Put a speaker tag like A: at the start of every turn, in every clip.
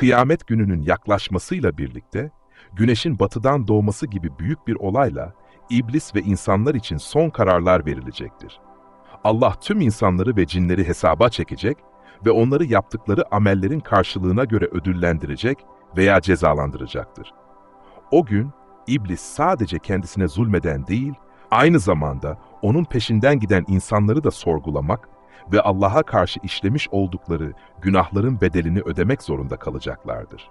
A: kıyamet gününün yaklaşmasıyla birlikte güneşin batıdan doğması gibi büyük bir olayla iblis ve insanlar için son kararlar verilecektir. Allah tüm insanları ve cinleri hesaba çekecek ve onları yaptıkları amellerin karşılığına göre ödüllendirecek veya cezalandıracaktır. O gün iblis sadece kendisine zulmeden değil, aynı zamanda onun peşinden giden insanları da sorgulamak ve Allah'a karşı işlemiş oldukları günahların bedelini ödemek zorunda kalacaklardır.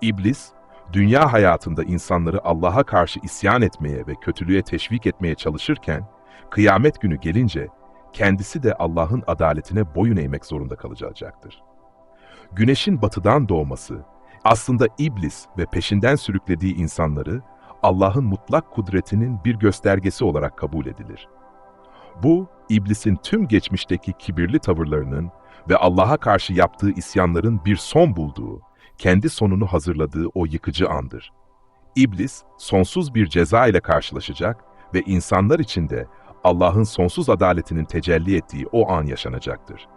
A: İblis, dünya hayatında insanları Allah'a karşı isyan etmeye ve kötülüğe teşvik etmeye çalışırken, kıyamet günü gelince kendisi de Allah'ın adaletine boyun eğmek zorunda kalacaktır. Güneşin batıdan doğması, aslında iblis ve peşinden sürüklediği insanları Allah'ın mutlak kudretinin bir göstergesi olarak kabul edilir. Bu, iblisin tüm geçmişteki kibirli tavırlarının ve Allah'a karşı yaptığı isyanların bir son bulduğu, kendi sonunu hazırladığı o yıkıcı andır. İblis, sonsuz bir ceza ile karşılaşacak ve insanlar için de Allah'ın sonsuz adaletinin tecelli ettiği o an yaşanacaktır.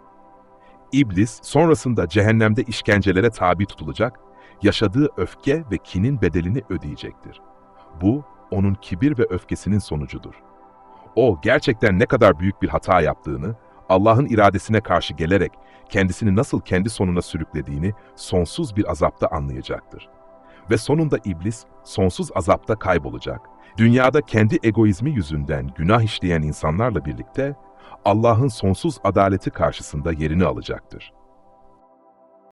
A: İblis, sonrasında cehennemde işkencelere tabi tutulacak, yaşadığı öfke ve kinin bedelini ödeyecektir. Bu, onun kibir ve öfkesinin sonucudur. O gerçekten ne kadar büyük bir hata yaptığını, Allah'ın iradesine karşı gelerek kendisini nasıl kendi sonuna sürüklediğini sonsuz bir azapta anlayacaktır. Ve sonunda iblis sonsuz azapta kaybolacak. Dünyada kendi egoizmi yüzünden günah işleyen insanlarla birlikte Allah'ın sonsuz adaleti karşısında yerini alacaktır.